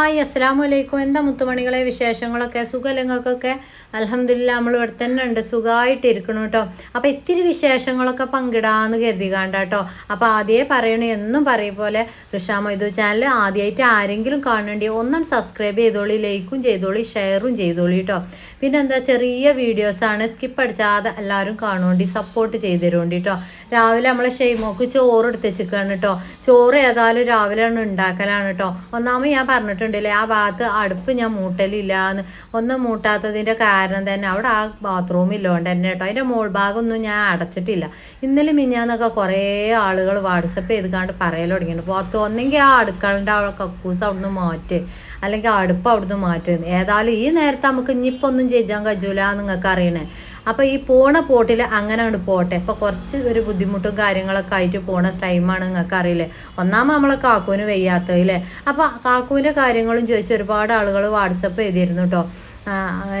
അസ്സലാമു അലൈക്കും എന്താ മുത്തുമണികളെ വിശേഷങ്ങളൊക്കെ? സുഖലങ്ങൾക്കൊക്കെ അലഹമില്ല നമ്മൾ ഇവിടെ തന്നെ ഉണ്ട്. സുഖമായിട്ട് ഇരിക്കണം കേട്ടോ അപ്പോൾ ഇത്തിരി വിശേഷങ്ങളൊക്കെ പങ്കിടാമെന്ന് കരുതി കണ്ട കേട്ടോ അപ്പോൾ ആദ്യമേ പറയണു എന്നും പറയും പോലെ ഋഷാ മൊയ്തു ചാനൽ ആദ്യമായിട്ട് ആരെങ്കിലും കാണേണ്ടി ഒന്നും സബ്സ്ക്രൈബ് ചെയ്തോളി ലൈക്കും ചെയ്തോളി ഷെയറും ചെയ്തോളി കേട്ടോ പിന്നെ എന്താ ചെറിയ വീഡിയോസാണ് സ്കിപ്പ് അടിച്ചാതെ എല്ലാവരും കാണുകൊണ്ട് സപ്പോർട്ട് ചെയ്ത് തരുകൊണ്ട് കേട്ടോ രാവിലെ നമ്മളെ ഷെയ്മോക്ക് ചോറ് എടുത്ത് വെച്ചിരിക്കുകയാണ് കേട്ടോ ചോറ് ഏതായാലും രാവിലെ ഉണ്ടാക്കലാണ് കേട്ടോ ഒന്നാമത് ഞാൻ പറഞ്ഞിട്ടുണ്ടല്ലേ ആ ഭാഗത്ത് അടുപ്പ് ഞാൻ മൂട്ടലില്ല എന്ന് ഒന്നും മൂട്ടാത്തതിന്റെ കാരണം തന്നെ അവിടെ ആ ബാത്റൂം ഇല്ലോണ്ട് തന്നെ കേട്ടോ അതിന്റെ മോൾ ഭാഗമൊന്നും ഞാൻ അടച്ചിട്ടില്ല. ഇന്നലെ മിഞ്ഞാന്നൊക്കെ കുറേ ആളുകൾ വാട്സപ്പ് ചെയ്ത് കണ്ട് പറയൽ തുടങ്ങിയിട്ടുണ്ട്. പുറത്ത് ഒന്നെങ്കിൽ ആ അടുക്കളന്റെ ആ കക്കൂസ് അവിടുന്ന് മാറ്റ്. അല്ലെങ്കിൽ അടുപ്പ് അവിടുന്ന് മാറ്റുന്നത്. ഏതായാലും ഈ നേരത്തെ നമുക്ക് ഇനിയിപ്പോൾ ഒന്നും ചെയ്യാൻ കഴിയൂല നിങ്ങൾക്ക് അറിയണേ. അപ്പോൾ ഈ പോണ പോട്ടിൽ അങ്ങനെ അങ്ങോട്ട് പോട്ടെ. ഇപ്പോൾ കുറച്ച് ഒരു ബുദ്ധിമുട്ടും കാര്യങ്ങളൊക്കെ ആയിട്ട് പോണ ടൈമാണ് നിങ്ങൾക്ക് അറിയില്ലേ. ഒന്നാമത് നമ്മളെ കാക്കൂന് വയ്യാത്തതില്ലേ അപ്പോൾ കാക്കൂവിന്റെ കാര്യങ്ങളും ചോദിച്ച് ഒരുപാട് ആളുകൾ വാട്സപ്പ് ചെയ്തിരുന്നു കേട്ടോ ആ,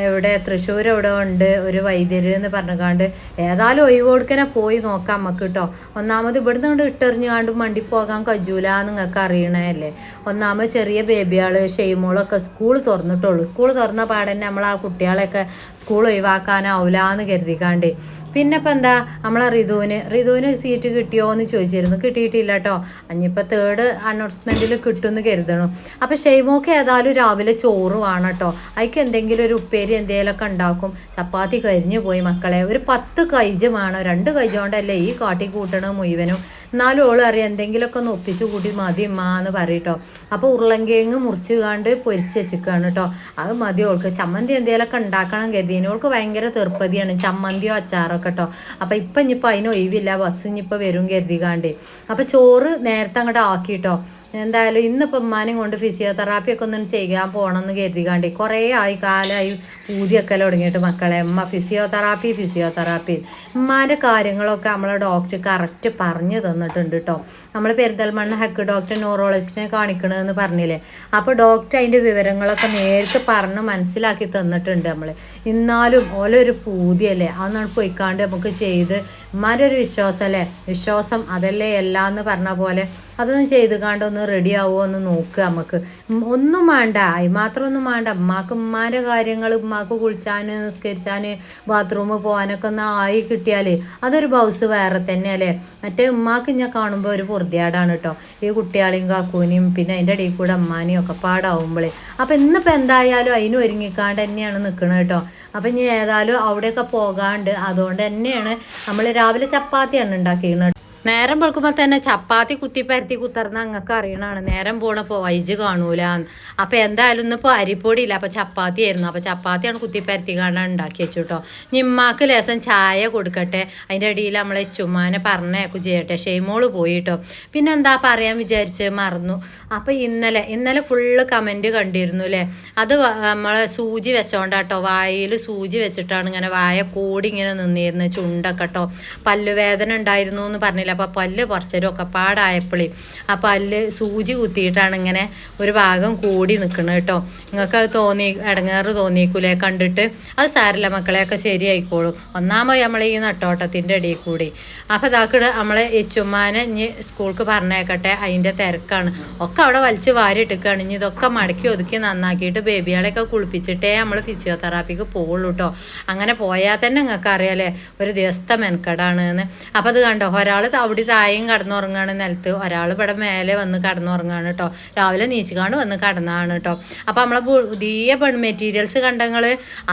എവിടെ തൃശ്ശൂർ എവിടെ ഉണ്ട്? ഒരു വൈദ്യർ എന്ന് പറഞ്ഞുകാണ്ട് ഏതായാലും ഒഴിവ് കൊടുക്കനെ പോയി നോക്കാം നമുക്ക് കേട്ടോ ഒന്നാമത് ഇവിടുന്ന് കൊണ്ട് ഇട്ടെറിഞ്ഞുകാണ്ട് മണ്ടി പോകാൻ കജൂല നിങ്ങൾക്ക് അറിയണല്ലേ ഒന്നാമത് ചെറിയ ബേബിയാൾ ഷെയ്മോളൊക്കെ സ്കൂൾ തുറന്നിട്ടുള്ളൂ. സ്കൂൾ തുറന്ന പാടന്നെ നമ്മൾ ആ കുട്ടികളെയൊക്കെ സ്കൂൾ ഒഴിവാക്കാനാവില്ല എന്ന് കരുതിക്കാണ്ട് പിന്നെ ഇപ്പം എന്താ? നമ്മളെ റിതുവിന് റിതുവിന് സീറ്റ് കിട്ടിയോ എന്ന് ചോദിച്ചിരുന്നു. കിട്ടിയിട്ടില്ല കേട്ടോ അഞ്ഞിപ്പോൾ തേർഡ് അനൗൺസ്മെന്റിൽ കിട്ടുമെന്ന് കരുതണു. അപ്പം ഷെയ്മോക്ക് ഏതായാലും രാവിലെ ചോറ് വേണം കേട്ടോ അതിക്ക് എന്തെങ്കിലും ഒരു ഉപ്പേരി എന്തെങ്കിലുമൊക്കെ ഉണ്ടാക്കും. ചപ്പാത്തി കരിഞ്ഞു പോയി മക്കളെ. ഒരു പത്ത് കൈജ് വേണം. രണ്ട് കൈജ് കൊണ്ടല്ലേ ഈ കാട്ടി കൂട്ടണം മുഴുവനും? എന്നാലും ഓൾ അറിയാം എന്തെങ്കിലുമൊക്കെ ഒന്ന് ഒപ്പിച്ച് കൂട്ടി മതി ഉമ്മ എന്ന് പറയട്ടോ അപ്പോൾ ഉരുളങ്കിഴങ്ങ് മുറിച്ച് കാണ്ട് പൊരിച്ച് വെച്ചിക്കാണ് കേട്ടോ അത് മതി ഓൾക്ക്. ചമ്മന്തി എന്തെങ്കിലുമൊക്കെ ഉണ്ടാക്കണം കരുതി ഓൾക്ക് ഭയങ്കര തെർപ്പതിയാണ്. ചമ്മന്തിയോ അച്ചാറൊക്കെ കേട്ടോ അപ്പോൾ ഇപ്പം ഇനിയിപ്പോൾ അതിന് ഒഴിവില്ല. ബസ് ഇനിയിപ്പോൾ വരും കരുതികാണ്ട്. അപ്പോൾ ചോറ് നേരത്തെ അങ്ങോട്ട് ആക്കിട്ടോ എന്തായാലും ഇന്നിപ്പോൾ ഉമ്മാനും കൊണ്ട് ഫിസിയോതെറാപ്പി ഒക്കെ ഒന്നും ചെയ്യാൻ പോകണമെന്ന് കരുതികാണ്ട്. കുറേ ആയി കാലമായി ഊതിയൊക്കെ തുടങ്ങിയിട്ട് മക്കളെ? അമ്മ ഫിസിയോതെറാപ്പി ഫിസിയോതെറാപ്പി ഉമ്മാന്റെ കാര്യങ്ങളൊക്കെ നമ്മളെ ഡോക്ടർ കറക്റ്റ് പറഞ്ഞു തന്നിട്ടുണ്ട് കേട്ടോ നമ്മൾ പെരിന്തൽമണ്ണ ഹക്ക് ഡോക്ടർ ന്യൂറോളജിസ്റ്റിനെ കാണിക്കണമെന്ന് പറഞ്ഞില്ലേ? അപ്പോൾ ഡോക്ടർ അതിന്റെ വിവരങ്ങളൊക്കെ നേരിട്ട് പറഞ്ഞ് മനസ്സിലാക്കി തന്നിട്ടുണ്ട് നമ്മൾ എന്നാലും ഓലൊരു പൂതിയല്ലേ? അന്നാണ് പോയിക്കാണ്ട് നമുക്ക് ചെയ്ത് ഉമ്മാന്റെ ഒരു വിശ്വാസം അല്ലേ? വിശ്വാസം അതല്ലേ എല്ലാം എന്ന് പറഞ്ഞ പോലെ അതൊന്നും ചെയ്ത് കാണ്ട് ഒന്ന് റെഡി ആവുമോ എന്ന് നോക്കുക നമുക്ക്. ഒന്നും വേണ്ട. അതിമാത്രം ഒന്നും വേണ്ട. ഉമ്മാക്ക് ഉമ്മാന്റെ കാര്യങ്ങൾ ഉമ്മാക്ക് കുളിച്ചാൻ നിസ്കരിച്ചാൻ ബാത്റൂമിൽ പോകാനൊക്കെ ഒന്ന് ആയി കിട്ടിയാൽ അതൊരു ബൗസ് വേറെ തന്നെ അല്ലേ മറ്റേ ഉമ്മാക്ക് ഞാൻ കാണുമ്പോൾ ഒരു പൊറുതിയാടാണ് കേട്ടോ ഈ കുട്ടികളെയും കാക്കൂനെയും പിന്നെ അതിന്റെ ഇടയിൽ കൂടെ അമ്മാനെയും ഒക്കെ പാടാവുമ്പോഴേ അപ്പം ഇന്നിപ്പോൾ എന്തായാലും അതിന് ഒരുങ്ങിക്കാണ്ട് തന്നെയാണ് നിൽക്കുന്നത് കേട്ടോ അപ്പം ഇനി ഏതായാലും അവിടെയൊക്കെ പോകാണ്ട് അതുകൊണ്ട് തന്നെയാണ് നമ്മൾ രാവിലെ ചപ്പാത്തിയാണ് ഉണ്ടാക്കിയിരുന്നത് നേരം വെളുക്കുമ്പോൾ തന്നെ ചപ്പാത്തി കുത്തി പരത്തി കുത്തർന്ന അങ്ങക്ക് അറിയണാണ് നേരം പോണപ്പോൾ വൈജ് കാണൂല. അപ്പം എന്തായാലും ഇന്നിപ്പോൾ അരിപ്പൊടി ഇല്ല. അപ്പം ചപ്പാത്തി ആയിരുന്നു. അപ്പം ചപ്പാത്തിയാണ് കുത്തി പരത്തി കാണാൻ ഉണ്ടാക്കി വെച്ചു കേട്ടോ നിമ്മാക്ക് ലേസം ചായ കൊടുക്കട്ടെ. അതിന്റെ ഇടയിൽ നമ്മളെ ചുമ്മാനെ പറഞ്ഞേക്കും ചെയ്യട്ടെ. ഷെയ്മോൾ പോയി കേട്ടോ പിന്നെ എന്താ പറയാൻ വിചാരിച്ച്? മറന്നു. അപ്പം ഇന്നലെ ഇന്നലെ ഫുള്ള് കമന്റ് കണ്ടിരുന്നു അല്ലേ അത് നമ്മൾ സൂചി വെച്ചോണ്ടാട്ടോ. വായിൽ സൂചി വെച്ചിട്ടാണ് ഇങ്ങനെ വായ കൂടി ഇങ്ങനെ നിന്നിരുന്നത് ചുണ്ടൊക്കെ കേട്ടോ പല്ലുവേദന ഉണ്ടായിരുന്നു എന്ന് പറഞ്ഞില്ല. അപ്പോൾ പല്ല് പറിച്ചരും ഒക്കെ പാടായപ്പോഴേ ആ പല്ല് സൂചി കുത്തിയിട്ടാണ് ഇങ്ങനെ ഒരു ഭാഗം കൂടി നിൽക്കുന്നത് കേട്ടോ. നിങ്ങൾക്ക് അത് തോന്നി ഇടങ്ങേറ് തോന്നിക്കൂലേ കണ്ടിട്ട് അത് സാരില്ല മക്കളെയൊക്കെ ശരിയായിക്കോളും. ഒന്നാമത് നമ്മൾ ഈ നട്ടോട്ടത്തിന്റെ ഇടയിൽ കൂടി. അപ്പോൾ ഇതാക്കിട് നമ്മളെ ഈ ചുമ്മാനെ ഇനി സ്കൂൾക്ക് പറഞ്ഞേക്കട്ടെ അതിന്റെ തിരക്കാണ്. ഒക്കെ അവിടെ വലിച്ച് വാരി ഇട്ടിക്കാണ്. ഇനി ഇതൊക്കെ മടക്കി ഒതുക്കി നന്നാക്കിയിട്ട് ബേബികളെയൊക്കെ കുളിപ്പിച്ചിട്ടേ നമ്മൾ ഫിസിയോതെറാപ്പിക്ക് പോകുള്ളൂ കേട്ടോ അങ്ങനെ പോയാൽ തന്നെ നിങ്ങൾക്ക് അറിയാലേ ഒരു ദിവസത്തെ മെനക്കെടാണ് എന്ന് അപ്പോൾ അത് കണ്ടോ ഒരാൾ അവിടെ താഴെയും കടന്നുറങ്ങാണ് നിലത്ത്. ഒരാൾ ഇവിടെ മേലെ വന്ന് കടന്നുറങ്ങാണ് കേട്ടോ രാവിലെ നീച്ചുകാണ് വന്ന് കടന്നാണ് കേട്ടോ അപ്പോൾ നമ്മളെ പുതിയ പെൺ മെറ്റീരിയൽസ് കണ്ടങ്ങൾ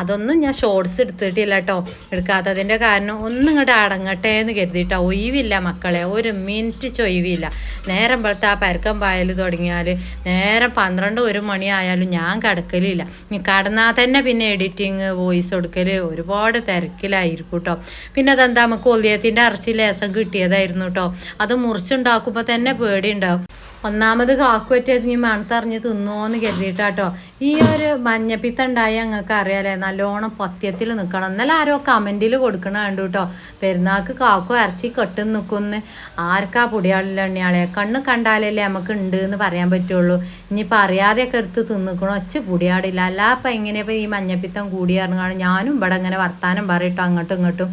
അതൊന്നും ഞാൻ ഷോർട്സ് എടുത്തിട്ടില്ല കേട്ടോ എടുക്കാത്തതിന്റെ കാരണം ഒന്നും ഇങ്ങോട്ട് അടങ്ങട്ടെ എന്ന് കരുതിയിട്ടോ ഒഴിവില്ല മക്കളെ ഒരു മിനിറ്റ് ചൊയ്വില്ല നേരം പോലത്തെ ആ പരക്കം പായൽ തുടങ്ങിയാൽ നേരം പന്ത്രണ്ട് ഒരു മണിയായാലും ഞാൻ കടക്കലില്ല. കടന്നാൽ തന്നെ പിന്നെ എഡിറ്റിങ് വോയിസ് കൊടുക്കൽ ഒരുപാട് തിരക്കിലായിരിക്കും കേട്ടോ പിന്നെ അതെന്താ നമുക്ക് ഒലിയത്തിന്റെ അറച്ചി ലേസം കിട്ടിയതായിരുന്നു. കേട്ടോ അത് മുറിച്ചുണ്ടാക്കുമ്പോൾ തന്നെ പേടിയുണ്ടാവും. ഒന്നാമത് കാക്കുപറ്റിയത് നീ മണത്തറിഞ്ഞ് തിന്നോന്ന് കരുതിയിട്ടാട്ടോ. ഈ ഒരു മഞ്ഞപ്പിത്ത ഉണ്ടായ ഞങ്ങൾക്ക് അറിയാലേ നല്ലോണം പത്യത്തിൽ നിൽക്കണം എന്നാലും ആരോ കമന്റിൽ കൊടുക്കണ കണ്ടു കേട്ടോ പെരുന്നാൾക്ക് കാക്കു ഇറച്ചി കെട്ടും നിൽക്കുന്ന് ആർക്കാ പൊടിയാളില്ല എണ്ണിയാളെ കണ്ണ് കണ്ടാലല്ലേ നമുക്ക് ഉണ്ട് എന്ന് പറയാൻ പറ്റുള്ളൂ. ഇനിയിപ്പോൾ അറിയാതെയൊക്കെ എടുത്ത് തിന്നിക്കണം? ഒച്ച പൊടിയാടില്ല. അല്ല അപ്പം എങ്ങനെയപ്പോൾ ഈ മഞ്ഞപ്പിത്തം കൂടിയാറുങ്ങാണ് ഞാനും ഇവിടെ ഇങ്ങനെ വർത്താനം പറയട്ടോ അങ്ങോട്ടും ഇങ്ങോട്ടും.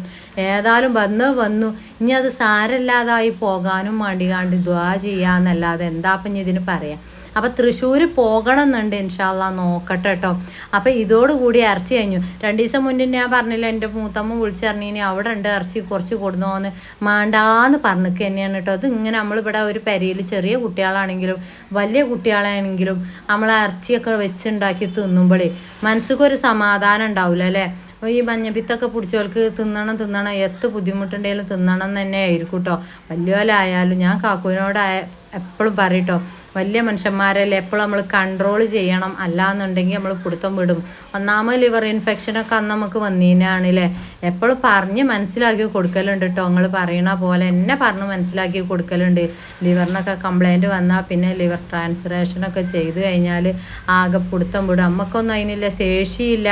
ഏതായാലും വന്ന് വന്നു. ഇനി അത് സാരല്ലാതായി പോകാനും വേണ്ടി കാണ്ട് ദ്വാ ചെയ്യാന്നല്ലാതെ എന്താ അപ്പം ഇതിന് പറയാം? അപ്പം തൃശ്ശൂർ പോകണം എന്നുണ്ട് ഇൻഷാല്ല നോക്കട്ടെ കേട്ടോ അപ്പം ഇതോടുകൂടി ഇറച്ചി കഴിഞ്ഞു. രണ്ട് ദിവസം മുന്നേ ഞാൻ പറഞ്ഞില്ല എന്റെ മൂത്തമ്മ വിളിച്ചറിഞ്ഞിനി അവിടെ ഉണ്ട് ഇറച്ചി കുറച്ച് കൊടുന്നോന്ന് മാണ്ടാന്ന് പറഞ്ഞിക്ക് തന്നെയാണ് കേട്ടോ അത് ഇങ്ങനെ നമ്മളിവിടെ ഒരു പെരയിൽ ചെറിയ കുട്ടികളാണെങ്കിലും വലിയ കുട്ടികളാണെങ്കിലും നമ്മൾ ഇറച്ചിയൊക്കെ വെച്ചുണ്ടാക്കി തിന്നുമ്പോഴേ മനസ്സിക്കൊരു സമാധാനം ഉണ്ടാവില്ല അല്ലേ? അപ്പോൾ ഈ മഞ്ഞപ്പിത്തൊക്കെ പിടിച്ചവർക്ക് തിന്നണം തിന്നണം. എത്ര ബുദ്ധിമുട്ടുണ്ടെങ്കിലും തിന്നണം തന്നെ ആയിരിക്കും കേട്ടോ വലിയവരായാലും ഞാൻ കാക്കുവിനോട് എപ്പോഴും പറയട്ടോ വലിയ മനുഷ്യന്മാരല്ലേ? എപ്പോഴും നമ്മൾ കൺട്രോൾ ചെയ്യണം. അല്ലാന്നുണ്ടെങ്കിൽ നമ്മൾ പിടുത്തം വിടും. ഒന്നാമത് ലിവർ ഇൻഫെക്ഷനൊക്കെ അന്ന് നമുക്ക് വന്നീനാണല്ലേ? എപ്പോഴും പറഞ്ഞ് മനസ്സിലാക്കി കൊടുക്കലുണ്ട് കേട്ടോ നിങ്ങൾ പറയണ പോലെ എന്നെ പറഞ്ഞ് മനസ്സിലാക്കി കൊടുക്കലുണ്ട്. ലിവറിനൊക്കെ കംപ്ലൈന്റ് വന്നാൽ പിന്നെ ലിവർ ട്രാൻസ്ഫറേഷനൊക്കെ ചെയ്ത് കഴിഞ്ഞാൽ ആകെ പിടുത്തം വിടും. അമ്മക്കൊന്നും അതിനില്ല ശേഷിയില്ല.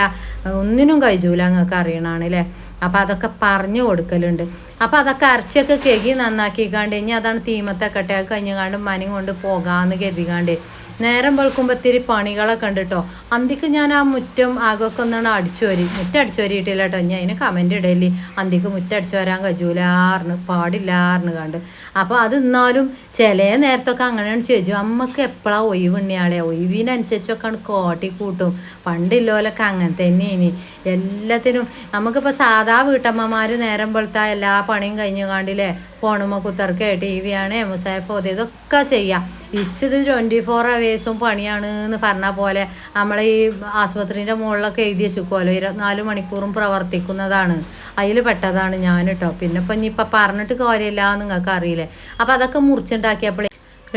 ഒന്നിനും കഴിച്ചൂല നിങ്ങൾക്ക് അറിയണാണല്ലേ? അപ്പം അതൊക്കെ പറഞ്ഞു കൊടുക്കലുണ്ട്. അപ്പം അതൊക്കെ അരച്ചൊക്കെ കെകി നന്നാക്കിക്കാണ്ട് ഇനി അതാണ് തീമത്തെ കട്ടയാക്കി കഴിഞ്ഞാണ്ട് മനി കൊണ്ട് പോകാമെന്ന് കരുതിക്കാണ്ട്. നേരം വെളുക്കുമ്പോൾ ഇത്തിരി പണികളൊക്കെ ഉണ്ട് കേട്ടോ അന്തിക്ക് ഞാൻ ആ മുറ്റം ആകൊക്കെ ഒന്നാണ് അടിച്ചു വരി. മുറ്റം അടിച്ചു വരിയിട്ടില്ല കേട്ടോ ഞാൻ അതിന് കമന്റ് ഇടയില്ല അന്തിക്ക് മുറ്റം അടിച്ചു വരാൻ കഴിയൂലാറിന് പാടില്ലാറിന് കണ്ട്. അപ്പോൾ അത് എന്നാലും ചില നേരത്തൊക്കെ അങ്ങനെയാണ് ചോദിച്ചു അമ്മയ്ക്ക് എപ്പോഴാണ് ഒഴിവുണ്ണിയാളെ ഒഴിവിനനുസരിച്ചൊക്കെയാണ് കോട്ടി കൂട്ടും. പണ്ടില്ലോലൊക്കെ അങ്ങനെ തന്നെ ഇനി എല്ലാത്തിനും നമുക്കിപ്പോൾ സാധാ വീട്ടമ്മമാർ നേരം വെളുത്താൽ എല്ലാ പണിയും കഴിഞ്ഞു കാണ്ടില്ലേ? ഫോണുമ്മ കുത്തർക്കേ ടി വി ആണ് എമുസാഫ് ഇതൊക്കെ ചെയ്യാം. ഇച്ചിത് ട്വന്റി ഫോർ അവേഴ്സും പണിയാണ് എന്ന് പറഞ്ഞ പോലെ നമ്മളെ ഈ ആസ്പത്രിന്റെ മുകളിലൊക്കെ എഴുതി വെച്ചുക്കുമല്ലോ ഇരുപത്തിനാല് മണിക്കൂറും പ്രവർത്തിക്കുന്നതാണ്. അതിൽ പെട്ടതാണ് ഞാൻ കേട്ടോ പിന്നെ ഇപ്പം ഇനിയിപ്പം പറഞ്ഞിട്ട് കാര്യമില്ല നിങ്ങൾക്ക് അറിയില്ലേ അപ്പം അതൊക്കെ മുറിച്ചുണ്ടാക്കിയപ്പോൾ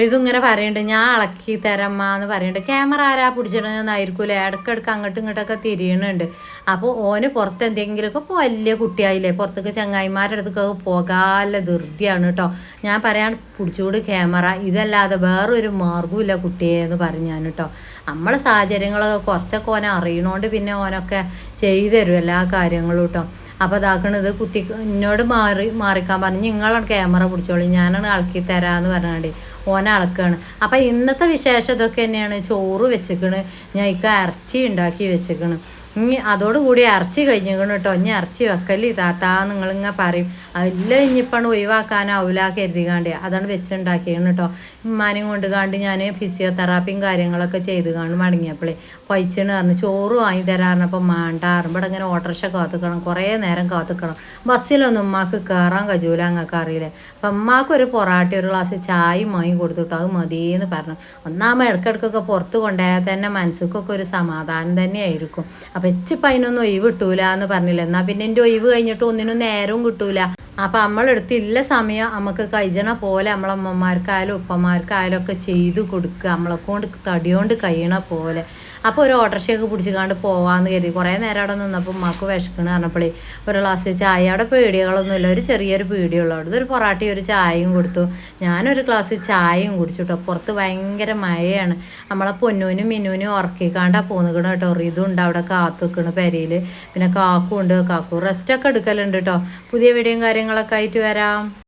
ഇതിങ്ങനെ പറയുന്നുണ്ട് ഞാൻ ഇളക്കി തരമ്മ എന്ന് പറയുന്നുണ്ട് ക്യാമറ ആരാ പിടിച്ചിടുന്നതായിരിക്കൂലേ? ഇടയ്ക്ക് അങ്ങോട്ടും ഇങ്ങോട്ടൊക്കെ തിരിയണുണ്ട്. അപ്പോൾ ഓന് പുറത്ത് എന്തെങ്കിലുമൊക്കെ ഇപ്പോൾ വലിയ കുട്ടിയായില്ലേ? പുറത്തേക്ക് ചങ്ങായിമാരുടെ അടുത്തൊക്കെ പോകാല്ല ധൃതിയാണ് കേട്ടോ ഞാൻ പറയാൻ പിടിച്ചോട് ക്യാമറ. ഇതല്ലാതെ വേറൊരു മാർഗമില്ല കുട്ടിയെ എന്ന് പറഞ്ഞു കേട്ടോ നമ്മളെ സാഹചര്യങ്ങളൊക്കെ കുറച്ചൊക്കെ ഓനെ അറിയണോണ്ട് പിന്നെ ഓനൊക്കെ ചെയ്തു തരും എല്ലാ കാര്യങ്ങളും കേട്ടോ അപ്പോൾ ഇതാക്കണത് കുത്തി എന്നോട് മാറി മാറിക്കാൻ പറഞ്ഞു നിങ്ങളാണ് ക്യാമറ പിടിച്ചോളി ഞാനാണ് ഇളക്കി തരാമെന്ന് പറഞ്ഞാണ്ട് ഓനെ അളക്കാണ്. അപ്പം ഇന്നത്തെ വിശേഷം ഇതൊക്കെ തന്നെയാണ്. ചോറ് വെച്ചിക്കണ്. ഞാൻ ഇക്ക ഇറച്ചി ഉണ്ടാക്കി വെച്ചിക്കണ്. ഇനി അതോടുകൂടി ഇറച്ചി കഴിഞ്ഞേക്കണ് കേട്ടോ ഇനി ഇറച്ചി വെക്കൽ താത്താ നിങ്ങളിങ്ങനെ പറയും. അതിൽ ഇനിയിപ്പാണ് ഒഴിവാക്കാനാവില്ല കരുതികാണ്ട് അതാണ് വെച്ചുണ്ടാക്കിയാണ് കേട്ടോ ഉമ്മാനെയും കൊണ്ട് കാണ്ട് ഞാൻ ഫിസിയോതെറാപ്പിയും കാര്യങ്ങളൊക്കെ ചെയ്ത് കാണും മടങ്ങിയപ്പോഴേ പൈസയാണ് പറഞ്ഞു ചോറ് വാങ്ങി തരാറിനപ്പം മാണ്ടാറും ഇവിടെ ഇങ്ങനെ ഓട്ടോറിക്ഷ കാത്തുക്കണം കുറേ നേരം കാത്തുക്കണം. ബസ്സിലൊന്നും ഉമ്മാക്ക് കയറാൻ കഴിയൂല അങ്ങക്ക് അറിയില്ലേ. അപ്പം ഉമ്മാക്ക് ഒരു പൊറാട്ട ഒരു ഗ്ലാസ് ചായയും വാങ്ങി കൊടുത്തിട്ടോ അത് മതിയെന്ന് പറഞ്ഞു. ഒന്നാമ ഇടക്കിടക്കൊക്കെ പുറത്ത് കൊണ്ടുപോയാൽ തന്നെ മനസ്സിക്കൊക്കെ ഒരു സമാധാനം തന്നെയായിരിക്കും അപ്പം ഇച്ചിപ്പം അതിനൊന്നും ഒഴിവ് കിട്ടൂല എന്ന് പറഞ്ഞില്ല. എന്നാൽ പിന്നെ എന്റെ ഒഴിവ് കഴിഞ്ഞിട്ട് ഒന്നിനും നേരവും കിട്ടൂല. അപ്പം നമ്മളെടുത്ത് ഇല്ല സമയം നമുക്ക് കഴിച്ചണ പോലെ നമ്മളമ്മമാർക്കായാലും ഉപ്പമാർക്കായാലും ഒക്കെ ചെയ്തു കൊടുക്കുക. നമ്മളെ കൊണ്ട് തടിയോണ്ട് കഴിയണ പോലെ. അപ്പോൾ ഒരു ഓട്ടോറിക്ഷയൊക്കെ പിടിച്ച് പോകാമെന്ന് കരുതി. കുറേ നേരം അവിടെ നിന്നപ്പോൾ ഉമ്മാക്ക് വിശക്കണ് പറഞ്ഞപ്പോഴേ ഒരു ഗ്ലാസ് ചായ. അവിടെ പേടികളൊന്നുമില്ല. ഒരു ചെറിയൊരു പേടിയുള്ളൂ. അവിടെ ഒരു പൊറാട്ടി ഒരു ചായയും കൊടുത്തു. ഞാനൊരു ഗ്ലാസ് ചായയും കുടിച്ചു കേട്ടോ പുറത്ത് ഭയങ്കര മഴയാണ്. നമ്മളെ പൊന്നൂനും മിന്നൂനും ഉറക്കിക്കാണ്ടാണ് പോകുന്നത് കേട്ടോ ഇതുണ്ട് അവിടെ കാത്തു നിൽക്കണ് പെരയിൽ പിന്നെ കാക്കും ഉണ്ട്. കാക്കു റെസ്റ്റൊക്കെ എടുക്കലുണ്ട് കേട്ടോ പുതിയ വീഡിയോയും കാര്യങ്ങളൊക്കെ ആയിട്ട് വരാം.